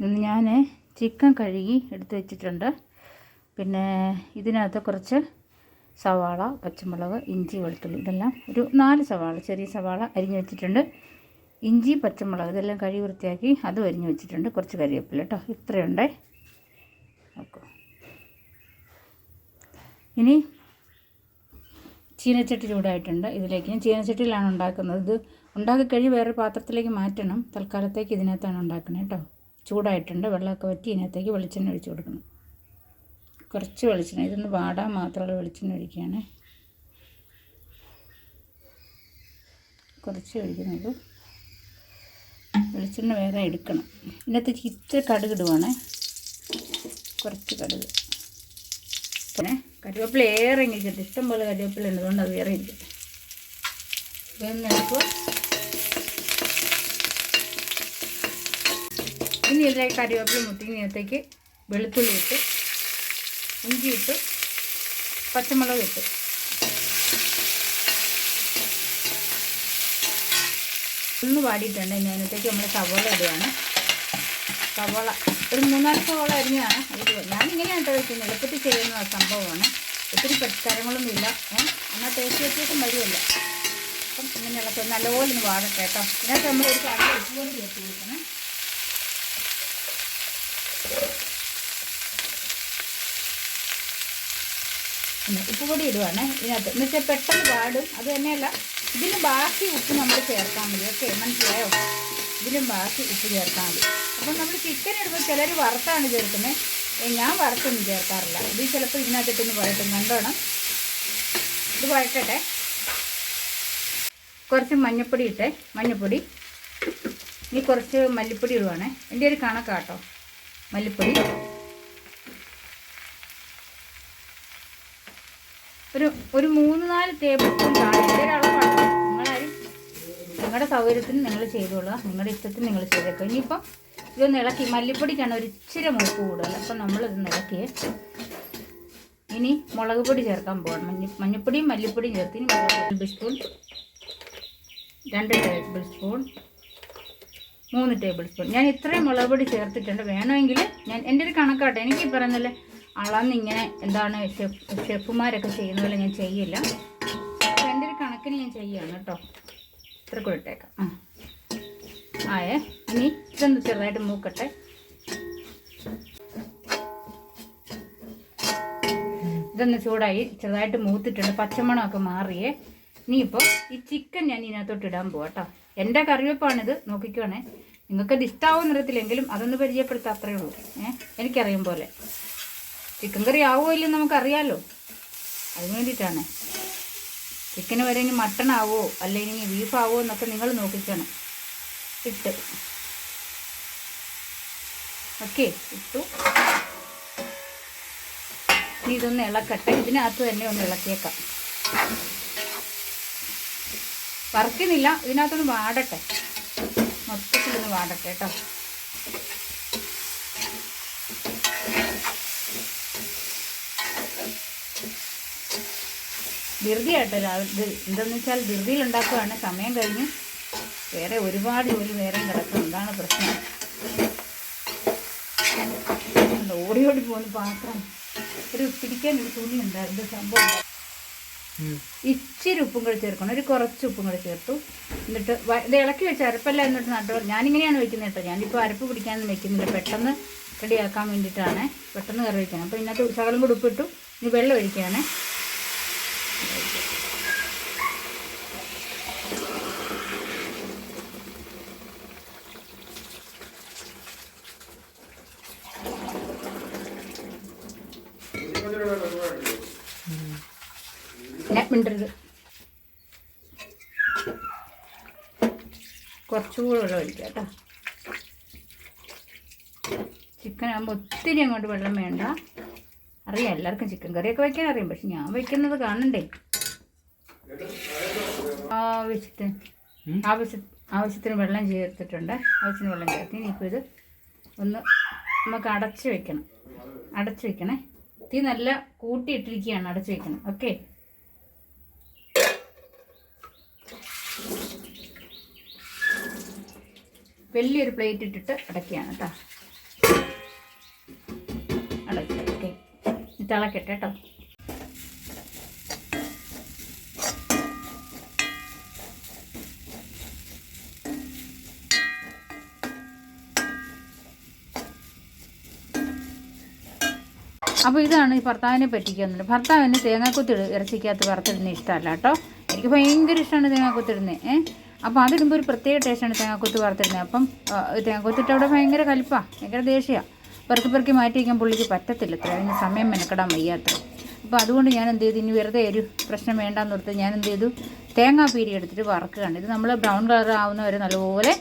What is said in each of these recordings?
ഞാൻ ചിക്കൻ കഴുകി എടുത്ത് വെച്ചിട്ടുണ്ട്. പിന്നെ ഇതിനകത്ത് കുറച്ച് സവാള പച്ചമുളക് ഇഞ്ചി വെളുത്തുള്ളി ഇതെല്ലാം ഒരു നാല് സവാള ചെറിയ സവാള അരിഞ്ഞു വെച്ചിട്ടുണ്ട്. ഇഞ്ചി പച്ചമുളക് ഇതെല്ലാം കഴുകി വൃത്തിയാക്കി അതും അരിഞ്ഞ് വെച്ചിട്ടുണ്ട്. കുറച്ച് കറിവേപ്പില കേട്ടോ. ഇത്രയുണ്ടേ. നോക്കൂ. ഇനി ചീനച്ചട്ടി ചൂടായിട്ടുണ്ട്. ഇതിലേക്ക് ഞാൻ ചീനച്ചട്ടിയിലാണ് ഉണ്ടാക്കുന്നത്. ഇത് ഉണ്ടാക്കി കഴിഞ്ഞ് വേറെ പാത്രത്തിലേക്ക് മാറ്റണം. തൽക്കാലത്തേക്ക് ഇതിനകത്താണ് ഉണ്ടാക്കുന്നത് കേട്ടോ. ചൂടായിട്ടുണ്ട്. വെള്ളമൊക്കെ വറ്റി ഇതിനകത്തേക്ക് വെളിച്ചെണ്ണ ഒഴിച്ച് കൊടുക്കണം. കുറച്ച് വെളിച്ചെണ്ണ. ഇതൊന്ന് വാടാൻ മാത്രമുള്ള വെളിച്ചെണ്ണ ഒഴിക്കുകയാണ്. കുറച്ച് ഒഴിക്കുന്നത് വെളിച്ചെണ്ണ വേറെ എടുക്കണം. ഇതിനകത്ത് ഇത്തിരി കടുക് ഇടുവാണേ. കുറച്ച് കടുക്. പിന്നെ കറിവേപ്പില ഏറെ ഇങ്ങനെ ഇഷ്ടം പോലെ കറിവേപ്പില ഉണ്ട് അതുകൊണ്ട് അത് വേറെ ഇരിക്കും. ഇതെന്നെടുക്കുക ഇനി ഇതിലേക്ക് കറിവേപ്പില മുട്ടിങ്ങിനകത്തേക്ക് വെളുത്തുള്ളി ഇട്ട് ഇഞ്ചി ഇട്ട് പച്ചമുളക് ഇട്ട്. ഒന്ന് വാടിയിട്ടുണ്ട് ഇനി അതിനകത്തേക്ക് നമ്മൾ സവോള ഇടുകയാണ് സവോള ഒരു മൂന്നാൽ സവോള അരിഞ്ഞാണ് ഇത് കേട്ടോ വെക്കുന്നത്. എളുപ്പത്തിൽ ചെയ്യുന്ന സംഭവമാണ്. ഒത്തിരി പരിഷ്കാരങ്ങളൊന്നും ഇല്ല എന്നാൽ ടേസ്റ്റ് വ്യത്യാസം വരുമല്ലോ അപ്പം ഇങ്ങനെയുള്ള നല്ലപോലെ ഒന്ന് വാടട്ടെ കേട്ടോ. ഇതിനകത്ത് നമ്മൾ ഒരു ഉപ്പ് പോലെ ചേർത്ത് കൊടുക്കണം. പിന്നെ ഉപ്പ് പൊടി ഇടുവാണ് ഇതിനകത്ത്. എന്ന് വെച്ചാൽ പെട്ടെന്ന് പാടും അത് തന്നെയല്ല ഇതിന് ബാക്കി ഉപ്പ് നമ്മൾ ചേർത്താൽ മതി. ഓക്കെ മനസ്സിലായോ? ഇതിലും ബാക്കി ഉപ്പ് ചേർത്താൽ മതി. അപ്പം നമ്മൾ ചിക്കൻ ഇടുമ്പോൾ ചിലർ വറുത്താണ് ചേർക്കുന്നത് ഞാൻ വറുത്തൊന്നും ചേർക്കാറില്ല. ഇത് ചിലപ്പോൾ ഇതിനകത്തിട്ടൊന്ന് വഴട്ടും കണ്ടോണം. ഇത് വഴട്ടട്ടെ കുറച്ച് മഞ്ഞപ്പൊടി ഇട്ടേ. മഞ്ഞപ്പൊടി. ഇനി കുറച്ച് മല്ലിപ്പൊടി ഇടുവാണേ. എന്റെ ഒരു കണക്കാട്ടോ. മല്ലിപ്പൊടി. ഒരു ഒരു മൂന്ന് നാല് ടേബിൾ സ്പൂൺ കാണും എന്റെ ഒരു അളവാണ് നിങ്ങളാരും നിങ്ങളുടെ സൗകര്യത്തിന് നിങ്ങൾ ചെയ്തോളുക. നിങ്ങളുടെ ഇഷ്ടത്തിന് നിങ്ങൾ ചെയ്തേക്കുക ഇനിയിപ്പം ഇതൊന്ന് ഇളക്കി. മല്ലിപ്പൊടിക്കാണ് ഒരു ഇച്ചിരി മൂപ്പ് കൂടുതൽ. അപ്പം നമ്മളിതൊന്ന് ഇളക്കിയേ ഇനി മുളക് പൊടി ചേർക്കാൻ പോകണം മഞ്ഞ മഞ്ഞപ്പൊടിയും മല്ലിപ്പൊടിയും ചേർത്ത് ഇനി ടേബിൾ സ്പൂൺ രണ്ട് ടേബിൾ സ്പൂൺ മൂന്ന് ടേബിൾ സ്പൂൺ ഞാൻ ഇത്രയും മുളക് പൊടി ചേർത്തിട്ടുണ്ട്. വേണമെങ്കിൽ ഞാൻ എന്റെ ഒരു കണക്കാട്ടെ. എനിക്ക് പറയുന്നില്ല അളന്നിങ്ങനെ എന്താണ് ഷെഫ് ഷെഫുമാരൊക്കെ ചെയ്യുന്ന പോലെ ഞാൻ ചെയ്യില്ല. എന്റെ ഒരു കണക്കിന് ഞാൻ ചെയ്യുകയാണ് കേട്ടോ. ഇത്ര കൊടുത്തേക്കാം ആ. ആയേ ഇനി ഇതൊന്ന് ചെറുതായിട്ട് മൂക്കട്ടെ. ഇതൊന്ന് ചൂടായി ചെറുതായിട്ട് മൂത്തിട്ടുണ്ട്. പച്ചമണമൊക്കെ മാറിയേ. ഇനി ഇനിയിപ്പോൾ ഈ ചിക്കൻ ഞാൻ ഇതിനകത്തോട്ട് ഇടാൻ പോവാം കേട്ടോ. എന്റെ കറിവെപ്പാണിത്. നോക്കിക്കുവാണേ നിങ്ങൾക്കത് ഇഷ്ടാവും നിറത്തില്ലെങ്കിലും അതൊന്ന് പരിചയപ്പെടുത്താം അത്രയേ ഉള്ളൂ. ഏഹ് എനിക്കറിയും പോലെ. ചിക്കൻ കറി ആവുമോ ഇല്ലെന്ന് നമുക്കറിയാലോ. അതിന് വേണ്ടിയിട്ടാണ്. ചിക്കന് വരെ ഇനി മട്ടൺ ആവോ അല്ലെങ്കിൽ ബീഫ് ആവോ എന്നൊക്കെ നിങ്ങൾ നോക്കിക്കണം. ഇട്ട്. ഓക്കെ ഇട്ടു. ഇനി ഇതൊന്ന് ഇളക്കട്ടെ. ഇതിനകത്ത് തന്നെ ഒന്ന് ഇളക്കിയേക്കാം. വറക്കുന്നില്ല. ഇതിനകത്തൊന്ന് വാടട്ടെ. മൊത്തത്തിലൊന്ന് വാടട്ടെ കേട്ടോ. ധൃതിയാട്ടോ രാവിലെ ഇത് എന്തെന്ന് വെച്ചാൽ ധൃതിയിൽ ഉണ്ടാക്കുകയാണ് സമയം കഴിഞ്ഞ്. വേറെ ഒരുപാട് ജോലി വേറെയും കിടക്കും എന്താണ് പ്രശ്നം? ഓടി ഓടി പോകുന്ന പാത്രം. ഒരു പിടിക്കാൻ ഒരു തുണി ഉണ്ടായിരുന്നു സംഭവം? ഇച്ചിരി ഉപ്പും കൂടി ചേർക്കണം. ഒരു കുറച്ച് ഉപ്പും കൂടി ചേർത്തു. എന്നിട്ട് ഇത് ഇളക്കി വെച്ച് അരപ്പല്ല എന്നിട്ട് നട്ടോ ഞാനിങ്ങനെയാണ് വെക്കുന്നത് കേട്ടോ. ഞാനിപ്പോൾ അരപ്പ് പിടിക്കാൻ വെക്കുന്നില്ല. പെട്ടെന്ന് റെഡിയാക്കാൻ വേണ്ടിയിട്ടാണ്. പെട്ടെന്ന് കറി വയ്ക്കണം അപ്പോൾ ഇതിനകത്ത് ശകലം കൂടി ഉപ്പിട്ടു. ഇനി വെള്ളം ഒഴിക്കുകയാണേ. കുറച്ചുകൂടെ വെള്ളം ഒഴിക്കാം കേട്ടോ. ചിക്കൻ ആകുമ്പോൾ ഒത്തിരി അങ്ങോട്ട് വെള്ളം വേണ്ട. അറിയാം എല്ലാവർക്കും ചിക്കൻ കറിയൊക്കെ വയ്ക്കാൻ അറിയാം പക്ഷെ ഞാൻ വയ്ക്കുന്നത് കാണണ്ടേ? ആവശ്യത്തിന് ആവശ്യ ആവശ്യത്തിന് വെള്ളം ചേർത്തിട്ടുണ്ട്. ആവശ്യത്തിന് വെള്ളം ചേർത്ത് ഇനിയിപ്പോൾ ഇത് ഒന്ന് നമുക്ക് അടച്ച് വെക്കണം. അടച്ച് വെക്കണേ. തീ നല്ല കൂട്ടിയിട്ടിരിക്കുകയാണ് അടച്ച് വെക്കണം. ഓക്കെ? വലിയൊരു പ്ലേറ്റ് ഇട്ടിട്ട് അടയ്ക്കുകയാണ് കേട്ടോ. അടച്ചു ഓക്കെ തിളക്കട്ടെ കേട്ടോ അപ്പോൾ ഇതാണ് ഈ ഭർത്താവിനെ പറ്റിക്കുന്നത്. ഭർത്താവിന് തേങ്ങാക്കൊത്തി ഇറച്ചിക്കകത്ത് വറുത്തിടുന്ന ഇഷ്ടമല്ല കേട്ടോ. എനിക്ക് ഭയങ്കര ഇഷ്ടമാണ് തേങ്ങാക്കൊത്തിടുന്നത് ഏഹ് അപ്പോൾ അതിടുമ്പോൾ ഒരു പ്രത്യേക ടേസ്റ്റാണ് തേങ്ങാക്കൊത്ത് വറുത്തിടുന്നത്. അപ്പം തേങ്ങാക്കൊത്തിട്ട് അവിടെ ഭയങ്കര കലിപ്പാണ് ഭയങ്കര ദേഷ്യമാണ് പെറുക്കി പെറുക്കി മാറ്റി വയ്ക്കാൻ പുള്ളിക്ക് പറ്റത്തില്ല. അത്ര അതിന് സമയം മെനക്കെടാൻ വയ്യാത്ര അപ്പോൾ അതുകൊണ്ട് ഞാൻ എന്ത് ചെയ്തു? ഇനി വെറുതെ ഒരു പ്രശ്നം വേണ്ടാന്ന് ഓർത്ത് ഞാൻ എന്ത് ചെയ്തു? തേങ്ങാ പീരി എടുത്തിട്ട് വറക്കുകയാണ്. ഇത് നമ്മൾ ബ്രൗൺ കളർ ആവുന്ന വരെ നല്ലപോലെ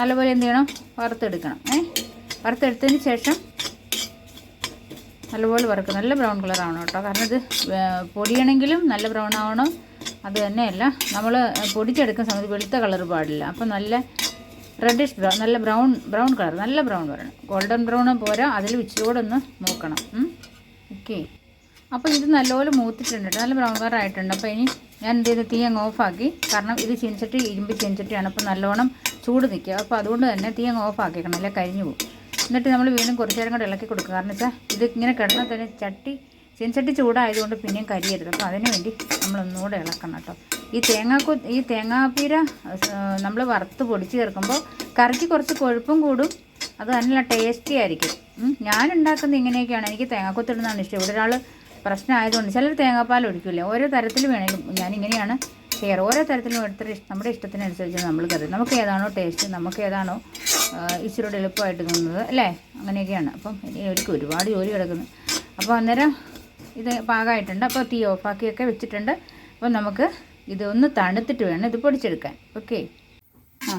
നല്ലപോലെ എന്ത് ചെയ്യണം? വറുത്തെടുക്കണം. ഏഹ് വറുത്തെടുത്തതിന് ശേഷം നല്ലപോലെ വറുക്കുക. നല്ല ബ്രൗൺ കളർ ആവണം കേട്ടോ. കാരണം ഇത് പൊടിയണമെങ്കിലും നല്ല ബ്രൗൺ ആവണം. അത് തന്നെയല്ല. നമ്മൾ പൊടിച്ചെടുക്കുന്ന സമയത്ത് വെളുത്ത കളർ പാടില്ല. അപ്പോൾ നല്ല റെഡിഷ് ബ്രൗൺ നല്ല ബ്രൗൺ ബ്രൗൺ കളർ നല്ല ബ്രൗൺ വരണം ഗോൾഡൻ ബ്രൗൺ പോരാ അതിൽ ഇച്ചിരിയോടെ ഒന്ന് നോക്കണം. ഓക്കെ അപ്പോൾ ഇത് നല്ലപോലെ മൂത്തിട്ടുണ്ട് കേട്ടോ. നല്ല ബ്രൗൺ കളർ ആയിട്ടുണ്ട്. അപ്പോൾ ഇനി ഞാൻ എന്ത് ചെയ്ത്? തീ അങ്ങ് ഓഫാക്കി കാരണം ഇത് ചീനിച്ചട്ടി ഇരുമ്പ് ചീനിച്ചട്ടിയാണ്. അപ്പോൾ നല്ലോണം ചൂട് നിൽക്കുക. അപ്പോൾ അതുകൊണ്ട് തന്നെ തീ അങ്ങ് ഓഫാക്കിക്കണം അല്ലെങ്കിൽ കരിഞ്ഞു പോകും. എന്നിട്ട് നമ്മൾ വീണ്ടും കുറച്ച് നേരം കൂടെ ഇളക്കി കൊടുക്കുക. കാരണം വെച്ചാൽ ഇത് ഇങ്ങനെ കിടന്നാൽ തന്നെ ചട്ടി ചീനിച്ചട്ടി ചൂടായതുകൊണ്ട് പിന്നെയും കരിയരുത്. അപ്പോൾ അതിന് വേണ്ടി നമ്മൾ ഒന്നുകൂടെ ഇളക്കണം കേട്ടോ. ഈ തേങ്ങാക്കു ഈ തേങ്ങാപ്പീര നമ്മൾ വറുത്ത് പൊടിച്ച് ചേർക്കുമ്പോൾ കറിക്ക് കുറച്ച് കൊഴുപ്പും കൂടും. അത് നല്ല ടേസ്റ്റി ആയിരിക്കും. ഞാൻ ഉണ്ടാക്കുന്നത് ഇങ്ങനെയൊക്കെയാണ്. എനിക്ക് തേങ്ങാക്കൊത്തിടുന്നതാണ് ഇഷ്ടം. ഇവിടെ ഒരാൾ പ്രശ്നമായതുകൊണ്ട് ചിലർ തേങ്ങാപ്പാൽ ഒഴിക്കില്ല ഓരോ തരത്തിൽ വേണമെങ്കിലും ഞാൻ ഇങ്ങനെയാണ് ചെയ്യാറ്. ഓരോ തരത്തിലും എടുത്ത നമ്മുടെ ഇഷ്ടത്തിനനുസരിച്ച് നമ്മൾ കറി. നമുക്ക് ഏതാണോ ടേസ്റ്റ് നമുക്ക് ഏതാണോ ഇച്ചിരിയോട് എളുപ്പമായിട്ട് തോന്നുന്നത്. അല്ലേ? അങ്ങനെയൊക്കെയാണ്. അപ്പം എനിക്ക് ഒരുപാട് ജോലി കിടക്കുന്നു. അപ്പോൾ അന്നേരം ഇത് പാകമായിട്ടുണ്ട് അപ്പോൾ തീ ഓഫാക്കിയൊക്കെ വെച്ചിട്ടുണ്ട്. അപ്പോൾ നമുക്ക് ഇതൊന്ന് തണുത്തിട്ട് വേണം ഇത് പൊടിച്ചെടുക്കാൻ. ഓക്കെ? ആ.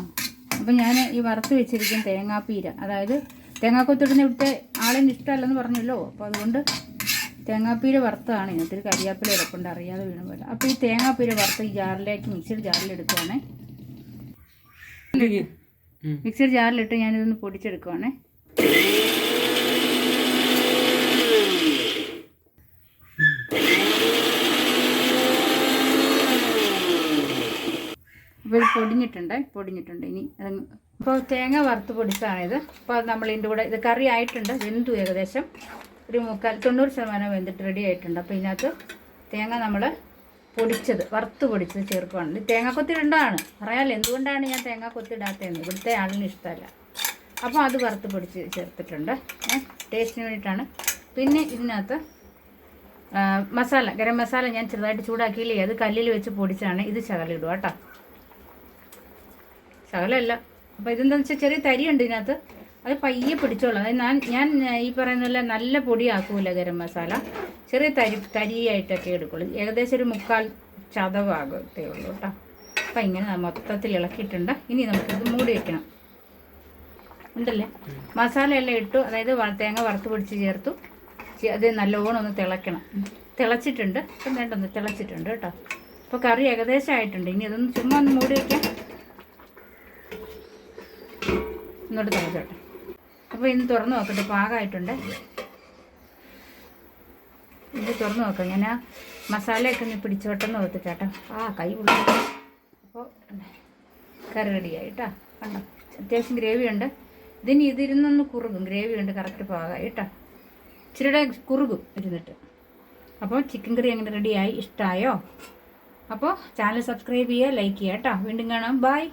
അപ്പോൾ ഞാൻ ഈ വറുത്ത് വെച്ചിരിക്കും തേങ്ങാപ്പീര അതായത് തേങ്ങാക്കൊത്തിടുന്ന ഇവിടുത്തെ ആളിന് ഇഷ്ടമല്ലെന്ന് പറഞ്ഞല്ലോ. അപ്പോൾ അതുകൊണ്ട് തേങ്ങാപ്പീര വറുത്തതാണ്. ഇതിനകത്തൊരു കരിയാപ്പില ഇടപ്പുണ്ട്. അറിയാതെ വീണ പോലെ അപ്പോൾ ഈ തേങ്ങാപ്പീര വറുത്ത് ഈ ജാറിലേക്ക് മിക്സിയുടെ ജാറിൽ എടുക്കുവാണേ മിക്സിയുടെ ജാറിലിട്ട് ഞാനിതൊന്ന് പൊടിച്ചെടുക്കുവാണേ അപ്പോൾ ഇത് പൊടിഞ്ഞിട്ടുണ്ട് പൊടിഞ്ഞിട്ടുണ്ട് ഇനി അപ്പോൾ തേങ്ങ വറുത്ത് പൊടിച്ചതാണിത്. അപ്പോൾ നമ്മൾ ഇതിന്റെ കൂടെ ഇത് കറി ആയിട്ടുണ്ട് വെന്തു ഏകദേശം ഒരു മുക്കാൽ തൊണ്ണൂറ് ശതമാനം വെന്തിട്ട് റെഡി ആയിട്ടുണ്ട്. അപ്പോൾ ഇതിനകത്ത് തേങ്ങ നമ്മൾ പൊടിച്ചത് വറുത്ത് പൊടിച്ചത് ചേർക്കുകയാണ് തേങ്ങ കൊത്തിടേണ്ടതാണ് പറയാമല്ലോ എന്തുകൊണ്ടാണ് ഞാൻ തേങ്ങ കൊത്തിടാത്തതെന്ന് ഇവിടുത്തെ ആളിന് ഇഷ്ടമല്ല. അപ്പോൾ അത് വറുത്ത് പൊടിച്ച് ചേർത്തിട്ടുണ്ട്. ടേസ്റ്റിന് വേണ്ടിയിട്ടാണ്. പിന്നെ ഇതിനകത്ത് മസാല ഗരം മസാല ഞാൻ ചെറുതായിട്ട് ചൂടാക്കിയില്ലേ അത് കല്ലിൽ വെച്ച് പൊടിച്ചാണ് ഇത് ചകലിടുക കേട്ടോ. ശകലമല്ല അപ്പോൾ ഇതെന്താണെന്ന് വെച്ചാൽ ചെറിയ തരിയുണ്ട് ഇതിനകത്ത്. അത് പയ്യെ പിടിച്ചോളാം. അതായത് ഞാൻ ഞാൻ ഈ പറയുന്ന പോലെ നല്ല പൊടിയാക്കൂല ഗരം മസാല. ചെറിയ തരി തരിയായിട്ടൊക്കെ എടുക്കുള്ളൂ. ഏകദേശം ഒരു മുക്കാൽ ചതവാകത്തേ ഉള്ളൂ കേട്ടോ. അപ്പം ഇങ്ങനെ മൊത്തത്തിൽ ഇളക്കിയിട്ടുണ്ട്. ഇനി നമുക്കിത് മൂടി വയ്ക്കണം ഉണ്ടല്ലേ? മസാലയെല്ലാം ഇട്ടു. അതായത് തേങ്ങ വറുത്ത് പിടിച്ച് ചേർത്തു. അത് നല്ലോണം ഒന്ന് തിളയ്ക്കണം തിളച്ചിട്ടുണ്ട്. ഇപ്പം വേണ്ടൊന്ന് തിളച്ചിട്ടുണ്ട് കേട്ടോ. അപ്പോൾ കറി ഏകദേശം ആയിട്ടുണ്ട്. ഇനി ഇതൊന്ന് ചുമ്മാ ഒന്ന് മൂടി വയ്ക്കാം ഇങ്ങോട്ട് തിളച്ചോട്ടെ അപ്പോൾ ഇന്ന് തുറന്ന് നോക്കട്ടെ പാകമായിട്ടുണ്ട്. ഇത് തുറന്ന് നോക്കാം. ഞാൻ ആ മസാലയൊക്കെ ഒന്ന് പിടിച്ചോട്ടെന്ന് ഓർത്തിട്ട് കേട്ടോ ആ കൈ പൊള്ളി അപ്പോൾ കറി റെഡിയായി കണ്ടോ? അത്യാവശ്യം ഗ്രേവി ഉണ്ട്. ഇതിന് ഇതിരുന്നൊന്ന് കുറുകും. ഗ്രേവി ഉണ്ട് കറക്റ്റ് പാകമായി കേട്ടോ ഇച്ചിരിയുടെ കുറുകും ഇരുന്നിട്ട്. അപ്പോൾ ചിക്കൻ കറി അങ്ങനെ റെഡിയായി ഇഷ്ടമായോ അപ്പോൾ ചാനൽ സബ്സ്ക്രൈബ് ചെയ്യുക ലൈക്ക് ചെയ്യുക കേട്ടോ വീണ്ടും കാണാം. ബൈ